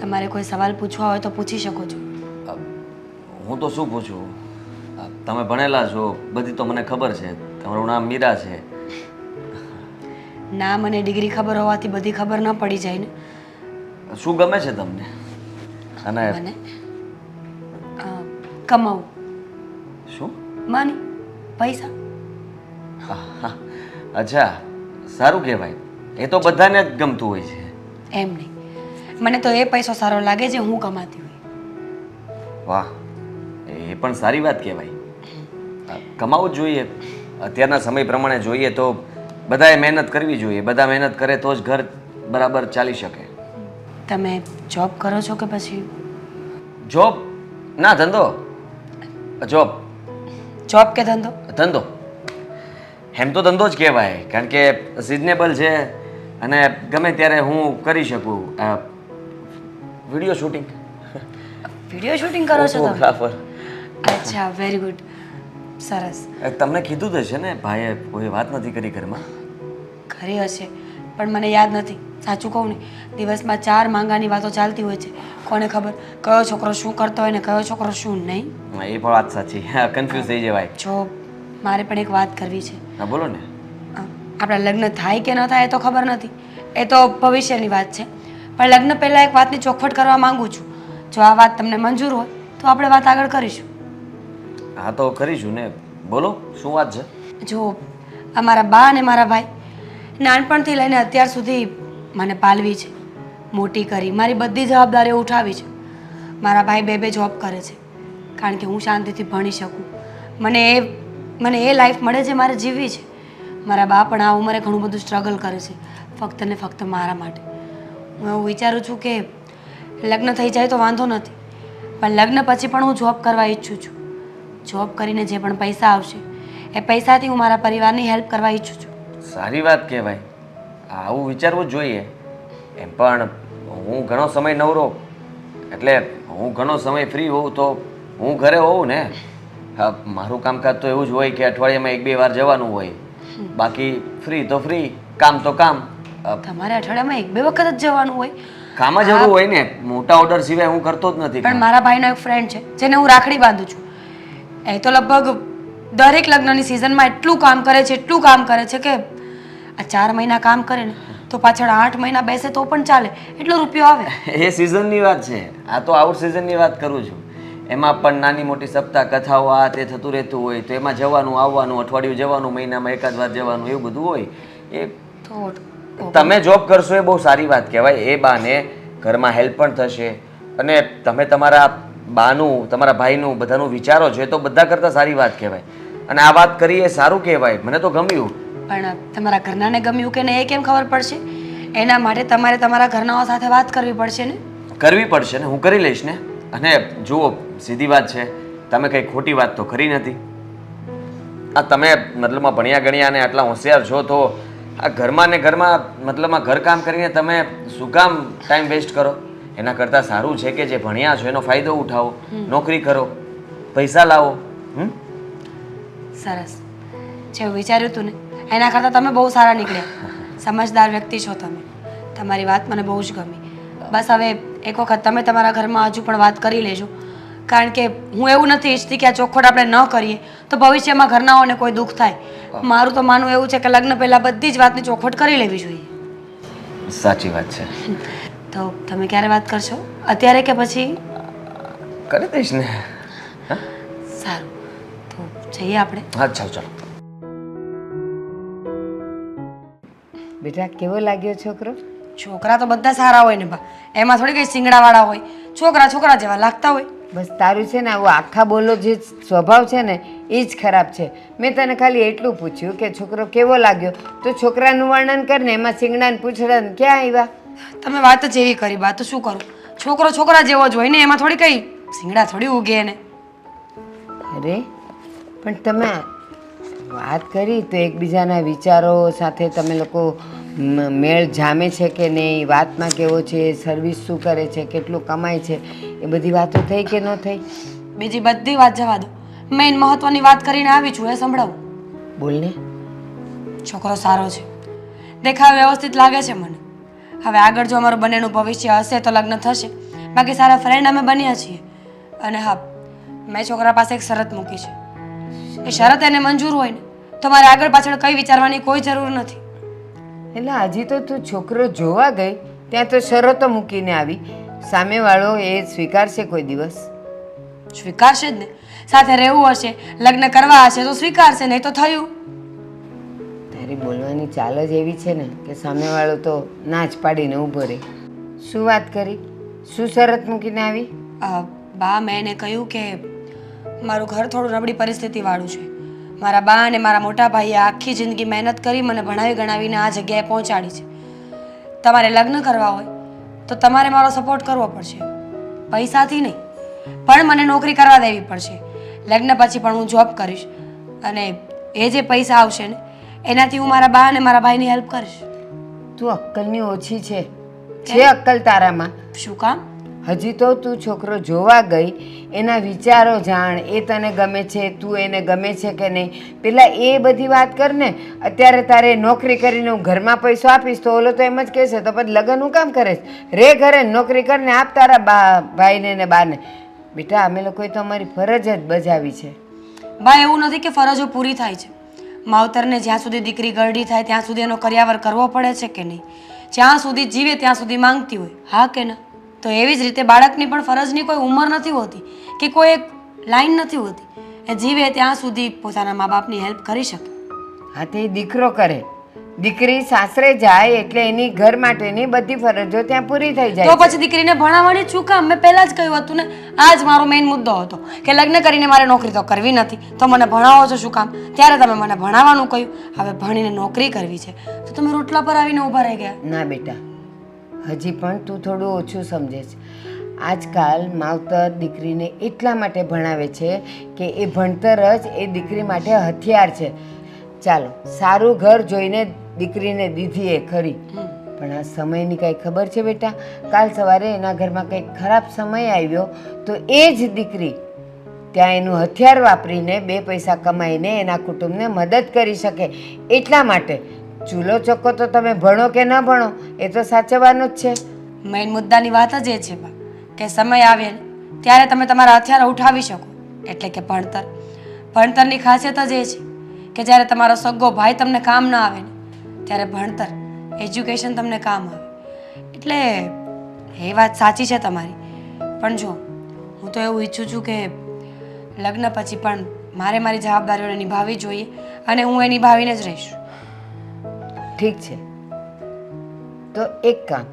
તમારે કોઈ સવાલ પૂછવા હોય તો પૂછી શકો છો. હું તો શું પૂછું? તમે ભણેલા છો બધી તો મને ખબર છે. તમારું નામ મીરા છે. ના મને ડિગ્રી ખબર હોવાથી બધી ખબર ન પડી જાય ને. શું ગમે છે તમને? અને મને? કમાવું. શું? માની? પૈસા? અચ્છા સારું કહેવાય. એ તો બધાને જ ગમતું હોય છે. એમ નહીં. મને તો એ પૈસો સારો લાગે જે હું કમાતી હોય. વાહ એ પણ સારી વાત કહેવાય. કમાવું જોઈએ. અત્યારના સમય પ્રમાણે જોઈએ તો બધાએ મહેનત કરવી જોઈએ. બધા મહેનત કરે તો જ ઘર બરાબર ચાલી શકે. તમે જોબ કરો છો કે પછી? જોબ ના ધંધો. જોબ જોબ કે ધંધો? ધંધો. એમ તો ધંધો જ કહેવાય. કારણ કે સિઝનેબલ છે અને ગમે ત્યારે હું કરી શકું. વીડિયો શૂટિંગ વીડિયો શૂટિંગ કરો છો ફોટોગ્રાફર અચ્છા વેરી ગુડ સરસ. તમને કીધું તો છે ને ભાઈએ કોઈ વાત નથી કરી ઘરમાં. કરી હશે પણ મને યાદ નથી. સાચું કહું ને દિવસમાં ચાર માંગાની વાતો ચાલતી હોય છે. કોને ખબર કયો છોકરો શું કરતો હોય ને કયો છોકરો શું નહીં? એ પણ વાત સાચી. કન્ફ્યુઝ થઈ જવાય. જો મારે પણ એક વાત કરવી છે. હા બોલો ને. આપણા લગ્ન થાય કે ન થાય એ તો ખબર નથી. એ તો ભવિષ્યની વાત છે. પણ લગ્ન પહેલાં એક વાતની ચોખવટ કરવા માંગુ છું. જો આ વાત તમને મંજૂર હોય તો આપણે વાત આગળ કરીશું. હા તો કરીશું ને. બોલો શું વાત છે? જો અમારા બા અને મારા ભાઈ નાનપણથી લઈને અત્યાર સુધી મને પાલવી છે. મોટી કરી મારી બધી જવાબદારીઓ ઉઠાવી છે. મારા ભાઈ બે બે જોબ કરે છે. કારણ કે હું શાંતિથી ભણી શકું. મને એ મને એ લાઈફ મળે જે મારે જીવવી છે. મારા બા પણ આ ઉંમરે ઘણું બધું સ્ટ્રગલ કરે છે. ફક્ત ને ફક્ત મારા માટે. હું એવું વિચારું છું કે લગ્ન થઈ જાય તો વાંધો નથી. પણ લગ્ન પછી પણ હું જોબ કરવા ઈચ્છું છું. જોબ કરીને જે પણ પૈસા આવશે એ પૈસાથી હું મારા પરિવારની હેલ્પ કરવા ઈચ્છું છું. સારી વાત કહેવાય. આવું વિચારવું જોઈએ. એમ પણ હું ઘણો સમય નવરો એટલે હું ઘણો સમય ફ્રી હોઉં તો હું ઘરે હોઉં ને. મારું કામકાજ તો એવું જ હોય કે અઠવાડિયામાં એક બે વાર જવાનું હોય. બાકી ફ્રી તો ફ્રી કામ તો કામ. તમારે અઠવાડિયામાં એક બે વખત જ જવાનું હોય. કામ જ એવું હોય ને મોટા ઓર્ડર સિવાય હું કરતો જ નથી પણ મારા ભાઈનો એક ફ્રેન્ડ છે જેને હું રાખડી બાંધું છું. એ તો લગભગ દરેક લગ્નની સિઝનમાં એટલું કામ કરે છે એટલું કામ કરે છે કે આ ચાર મહિના કામ કરે ને તો પાછળ આઠ મહિના બેસે તો પણ ચાલે. એટલો રૂપિયો આવે. એ સિઝનની વાત છે. આ તો આઉટ સિઝનની વાત કરું છું. એમાં પણ નાની મોટી સપ્તાહ કથાઓ આ તે થતું રહેતું હોય તો એમાં જવાનું આવવાનું અઠવાડિયું જવાનું મહિનામાં એકાદ વાર જવાનું એવું બધું હોય. એ તો તમે જોબ કરશો એ બહુ સારી વાત કહેવાય. એ બાને ઘરમાં હેલ્પ પણ થશે. અને તમે તમારા બાનું તમારા ભાઈનું બધાનું વિચારો છો એ તો બધા કરતાં સારી વાત કહેવાય. અને આ વાત કરી એ સારું કહેવાય. મને તો ગમ્યું. પણ તમારા ઘરનાને ગમ્યું કે નહીં એ કેમ ખબર પડશે? એના માટે તમારે તમારા ઘરનાઓ સાથે વાત કરવી પડશે ને? કરવી પડશે ને. હું કરી લઈશ ને. અને જુઓ સીધી વાત છે. તમે કંઈ ખોટી વાત તો કરી નથી. આ તમે મતલબમાં ભણ્યા ગણ્યા અને આટલા હોશિયાર છો તો આ ઘરમાં ને ઘરમાં મતલબમાં ઘરકામ કરીને તમે શું કામ ટાઈમ વેસ્ટ કરો? એના કરતાં સારું છે કે જે ભણ્યા છો એનો ફાયદો ઉઠાવો નોકરી કરો પૈસા લાવો હમ? સરસ. જે વિચાર્યું તું ને એના કરતાં તમે બહુ સારા નીકળ્યા. સમજદાર વ્યક્તિ છો તમે. તમારી વાત મને બહુ જ ગમી. બસ હવે એક વખત તમે તમારા ઘરમાં હજુ પણ વાત કરી લેજો. કારણ કે હું એવું નથી ઈચ્છતી કે આ ચોખવટ આપણે ન કરીએ તો ભવિષ્યમાં ઘરનાઓને કોઈ દુઃખ થાય. મારું તો માનવું એવું છે કે લગ્ન પહેલાં બધી જ વાતની ચોખવટ કરી લેવી જોઈએ. સાચી વાત છે. તો તમે ક્યારે વાત કરશો? અત્યારે કે પછી? કરી દઈશ ને. સારું. તો જઈએ આપણે. હા ચાલો ચાલો. બેટા કેવો લાગ્યો છોકરો? છોકરા તો બધા સારા હોય ને બા. એમાં થોડી કઈ સિંગડાવાળા હોય. છોકરા છોકરા જેવા લાગતા હોય. બસ તારું છે ને આવું આખા બોલો જે સ્વભાવ છે ને એ જ ખરાબ છે. મેં તને ખાલી એટલું પૂછ્યું કે છોકરો કેવો લાગ્યો? તો છોકરાનું વર્ણન કર ને એમાં સિંગડાને પૂછડાને ક્યાં આવ્યા તમે વાત જ એવી કરી બા તો શું કરું? છોકરો છોકરા જેવો જ હોય ને એમાં થોડી કઈ સિંગડા થોડી ઉગે એને. અરે પણ તમે વાત કરી તો એકબીજાના વિચારો સાથે તમે લોકો મેળ જામે છે કે નહીં? વાતમાં કેવો છે? સર્વિસ શું કરે છે? કેટલું કમાય છે? એ બધી વાતો થઈ કે ન થઈ? બીજી બધી વાત જવા દો. મેઇન મહત્વની વાત કરીને આવી છું એ સંભળાવું. બોલને છોકરો સારો છે. દેખાવ વ્યવસ્થિત લાગે છે મને. હવે આગળ જો અમારું બંનેનું ભવિષ્ય હશે તો લગ્ન થશે. બાકી સારા ફ્રેન્ડ અમે બન્યા છીએ. અને હા મેં છોકરા પાસે એક શરત મૂકી છે. એ શરત એને મંજૂર હોય ને તો મારે આગળ પાછળ કંઈ વિચારવાની કોઈ જરૂર નથી. એટલે હજી તો તું છોકરો જોવા ગઈ ત્યાં તો શરતો મૂકીને આવી. સામેવાળો એ સ્વીકારશે કોઈ દિવસ? સ્વીકારશે જ ને. સાથે રહેવું હશે લગ્ન કરવા હશે તો સ્વીકારશે નહીં તો થયું. તારી બોલવાની ચાલ જ એવી છે ને કે સામેવાળો તો ના જ પાડીને ઊભો રહે. શું વાત કરી? શું શરત મૂકીને આવી? બા મેં એને કહ્યું કે મારું ઘર થોડું નબળી પરિસ્થિતિવાળું છે. મારા બા અને મારા મોટા ભાઈએ આખી જિંદગી મહેનત કરી મને ભણાવી ગણાવીને આ જગ્યાએ પહોંચાડી છે. તમારે લગ્ન કરવા હોય તો તમારે મારો સપોર્ટ કરવો પડશે. પૈસાથી નહીં પણ મને નોકરી કરવા દેવી પડશે. લગ્ન પછી પણ હું જોબ કરીશ. અને એ જે પૈસા આવશે ને એનાથી હું મારા બા અને મારા ભાઈની હેલ્પ કરીશ. તું અક્કલની ઓછી છે. છે અક્કલ તારામાં. શું કામ? હજી તો તું છોકરો જોવા ગઈ એના વિચારો જાણ એ તને ગમે છે તું એને ગમે છે કે નહીં? પેલા એ બધી વાત કર ને અત્યારે તારે નોકરી કરીને હું ઘરમાં પૈસો આપીશ તો ઓલો તો એમ જ કહેશે તો પછી લગ્ન હું કામ કરે રે ઘરે નોકરી કરીને આપ તારા બા ભાઈને ને બાને. બેટા અમે લોકોએ તો અમારી ફરજ જ બજાવી છે. બા એવું નથી કે ફરજો પૂરી થાય છે. માવતરને જ્યાં સુધી દીકરી ગરડી થાય ત્યાં સુધી એનો કર્યાવર કરવો પડે છે કે નહીં? જ્યાં સુધી જીવે ત્યાં સુધી માંગતી હોય. હા કે ના? તો એવી જ રીતે બાળકની પણ ફરજની કોઈ ઉંમર નથી હોતી કે કોઈ એક લાઈન નથી હોતી. એ જીવે ત્યાં સુધી પોતાના મા બાપની હેલ્પ કરી શકે. હા તે દીકરો કરે. દીકરી સાસરે જાય એટલે એની ઘર માટેની બધી ફરજો ત્યાં પૂરી થઈ જાય તો પછી દીકરીને ભણાવવાની શું કામ? મેં પહેલાં જ કહ્યું હતું ને આ જ મારો મેઇન મુદ્દો હતો કે લગ્ન કરીને મારે નોકરી તો કરવી નથી. તો મને ભણાવો છો શું કામ? ત્યારે તમે મને ભણાવવાનું કહ્યું. હવે ભણીને નોકરી કરવી છે. તો તમે રોટલા પર આવીને ઊભા રહી ગયા. ના બેટા હજી પણ તું થોડું ઓછું સમજે છે આજકાલ માવતર દીકરીને એટલા માટે ભણાવે છે કે એ ભણતર જ એ દીકરી માટે હથિયાર છે. ચાલો સારું ઘર જોઈને દીકરીને દીધી એ ખરી પણ આ સમયની કાંઈ ખબર છે બેટા? કાલ સવારે એના ઘરમાં કંઈક ખરાબ સમય આવ્યો તો એ જ દીકરી ત્યાં એનું હથિયાર વાપરીને બે પૈસા કમાઈને એના કુટુંબને મદદ કરી શકે. એટલા માટે ચૂલો ચોખ્ખો તો તમે ભણો કે ન ભણો એ તો સાચવવાનું જ છે. મેઇન મુદ્દાની વાત જ એ છે કે સમય આવે ત્યારે તમે તમારા હથિયાર ઉઠાવી શકો. એટલે કે ભણતર. ભણતરની ખાસિયત જ એ છે કે જ્યારે તમારો સગ્ગો ભાઈ તમને કામ ન આવે ને ત્યારે ભણતર એજ્યુકેશન તમને કામ આવે. એટલે એ વાત સાચી છે તમારી. પણ જો હું તો એવું ઈચ્છું છું કે લગ્ન પછી પણ મારે મારી જવાબદારીઓને નિભાવવી જોઈએ અને હું એ નિભાવીને જ રહીશ. ઠીક છે. તો એક કામ.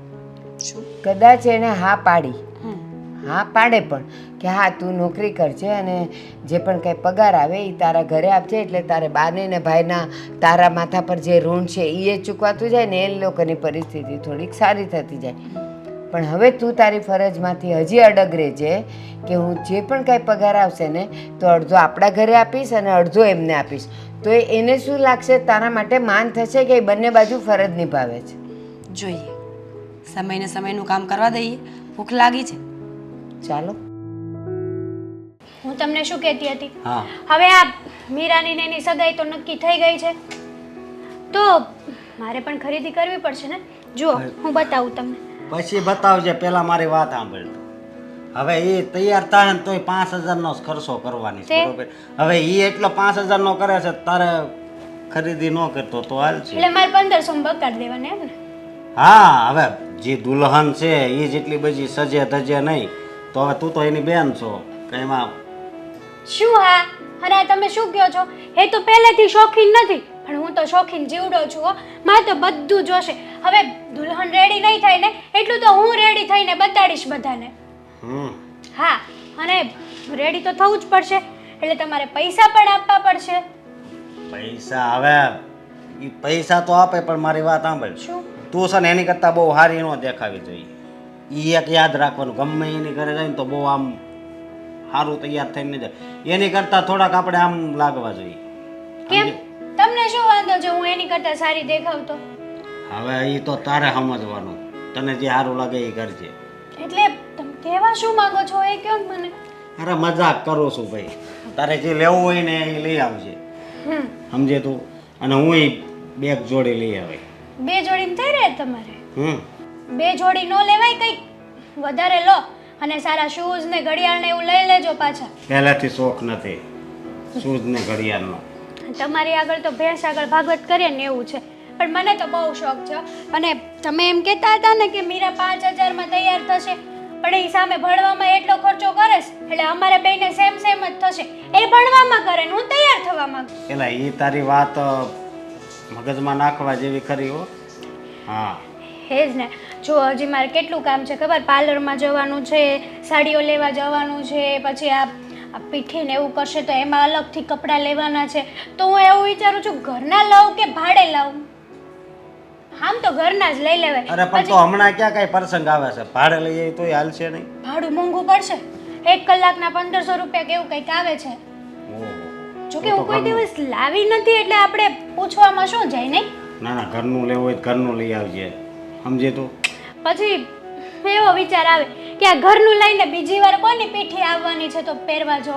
શું? કદાચ એણે હા પાડી. હા, પાડે પણ. કે હા, તું નોકરી કરજે અને જે પણ કંઈ પગાર આવે એ તારા ઘરે આપજે, એટલે તારે બાને ને ભાઈના તારા માથા પર જે ઋણ છે એ ચૂકવાતું જાય ને એ લોકોની પરિસ્થિતિ થોડીક સારી થતી જાય. પણ હવે તું તારી ફરજમાંથી હજી અડગ રહેજે કે હું જે પણ કાંઈ પગાર આવશે ને, તો અડધો આપણા ઘરે આપીશ અને અડધો એમને આપીશ. તો એ- એને શું લાગશે? તારા માટે માન થશે કે એ બંને બાજુ ફરજ નિભાવે છે? જોઈએ. સમયને સમયનું કામ કરવા દઈએ. ભૂખ લાગી છે. ચાલો. હું તમને શું કહેતી હતી? હા. હવે આ મીરાની ને એની સગાઈ તો નક્કી થઈ ગઈ છે. તો મારે પણ ખરીદી કરવી પડશે ને? જુઓ હું. બતાવું તમને. પછી બતાવજે પેલા મારી વાત સાંભળ હવે એ તૈયાર થાય ને તોય પાંચ હજારનો જ ખર્ચો કરવાની છે? બરોબર? હવે એ એટલો પાંચ હજારનો કરે છે તારે ખરીદી ન કરતો તો હાલ છે. એટલે મારે પંદરસો માં બગાડ દેવાને એમ ને? હા હવે જે દુલ્હન છે એ જેટલી બધી સજે ધજે નહીં. તો હવે તું તો એની બેન છો કે એમાં શું હા? અને આ તમે શું કહો છો? એ તો પહેલેથી શોખીન નથી પણ હું તો શોખીન જીવડો છું હો. મારે તો બધું જોશે. હવે દુલ્હન રેડી નહીં થાય ને એટલું તો હું રેડી થઈને બતાડીશ બધાને. હમ. હા અને રેડી તો થવું જ પડશે એટલે તમારે પૈસા પણ આપવા પડશે. પૈસા હવે એ પૈસા તો આપે પણ મારી વાત સાંભળ. શું? તું છે ને એની કરતાં બહુ સારી ન દેખાવી જોઈએ. એ એક યાદ રાખવાનું. ગમે એની ઘરે જાય ને તો બહુ આમ સારું તૈયાર થઈને જાય. એની કરતાં થોડાક આપણે આમ લાગવા જોઈએ. કેમ? તમને શું વાંધો છે? હું એની કરતા સારી દેખાવ તો હવે એ તો તારે સમજવાનું. તને જે સારું લાગે એ કરજે. એટલે તમે કહેવા શું માંગો છો એ કેમ મને. અરે મજાક કરું છું ભાઈ. તારે જે લેવું હોય ને એ લઈ આવજે. હમ. સમજે તું? અને હું બેગ જોડી લઈ આવે. બે જોડીને થઈ રહે તમારે? હમ. બે જોડી નો લેવાય કંઈક? વધારે લો. અને સારા શૂઝ ને ઘડિયાળ ને એવું લઈ લેજો પાછા. પહેલાથી શોખ નથી. શૂઝ ને ઘડિયાળનો તમારી આગળ તો ભેંસ આગળ ભાગવત કરીએ ને એવું છે. પણ મને તો બહુ શોખ છે. અને તમે એમ કહેતા હતા ને કે મીરા પાંચ હજારમાં તૈયાર થશે પણ એ સામે ભણવામાં એટલો ખર્ચો કરે છે એટલે અમારે બેને સેમ સેમ જ થશે. એ ભણવામાં કરે ને હું તૈયાર થવા માંગુ. એટલે એ તારી વાત મગજમાં નાખવા જેવી ખરી હો. હા. હે જ ને. જો હજી મારે કેટલું કામ છે ખબર? પાર્લરમાં જવાનું છે સાડીઓ લેવા જવાનું છે પછી આ પીઠીને ને એવું કરશે તો એમાં અલગથી કપડાં લેવાના છે. તો હું એવું વિચારું છું ઘરના લઉં કે ભાડે લાવું આમ તો ઘરના જ લઈ લેવાય. અરે પણ તો હમણાં ક્યાં કઈ પ્રસંગ આવે છે? ભાડે લઈ આવી તોય હાલશે નહીં. ભાડું મોંઘું પડશે? એક કલાકના પંદરસો રૂપિયા કેવું કંઈક આવે છે. જોકે હું કોઈ દિવસ લાવી નથી એટલે આપણે પૂછવામાં શું જાય નહીં? ના ના ઘરનું લેવું હોય ઘરનું લઈ આવજે. સમજે તું? પછી એવો વિચાર આવે કે આ ઘરનું લઈને બીજી વાર કોની પીઠી આવવાની છે તો પહેરવા જો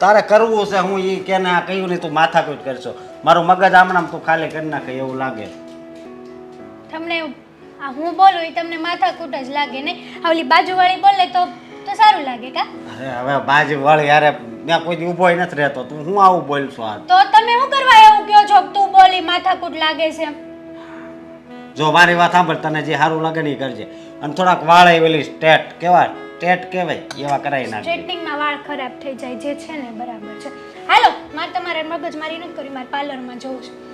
તારે કરવું છે હું એ કે આ કહ્યું નહીં તું માથાકૂટ કરશો. મારું મગજ આમણામ તું ખાલી કરી નાખે એવું લાગે. તમને આ હું બોલું એ તમને માથાકૂટ જ લાગે આ ઓલી બાજુવાળી બોલે તો તો સારું લાગે કા? અરે હવે બાજુવાળી યારે મેં કોઈ દી ઊભો નથી રહેતો. તું હું આવું બોલશો આ તો તમે શું કરવા એવું કહો છો? કે તું બોલી માથાકૂટ લાગે છે એમ? જો મારી વાત સાંભળ, તને જે સારું લાગે ને એ કરજે. અને થોડાક વાળ પેલી સ્ટેટ કેવા, સ્ટેટ કહેવાય, એવા કરાવી નાખજે. સ્ટ્રેટનિંગમાં વાળ ખરાબ થઈ જાય, જે છે ને બરાબર છે. હાલો, મારે તમારે મગજ મારી નથી કરી મારે પાર્લરમાં જવું છે.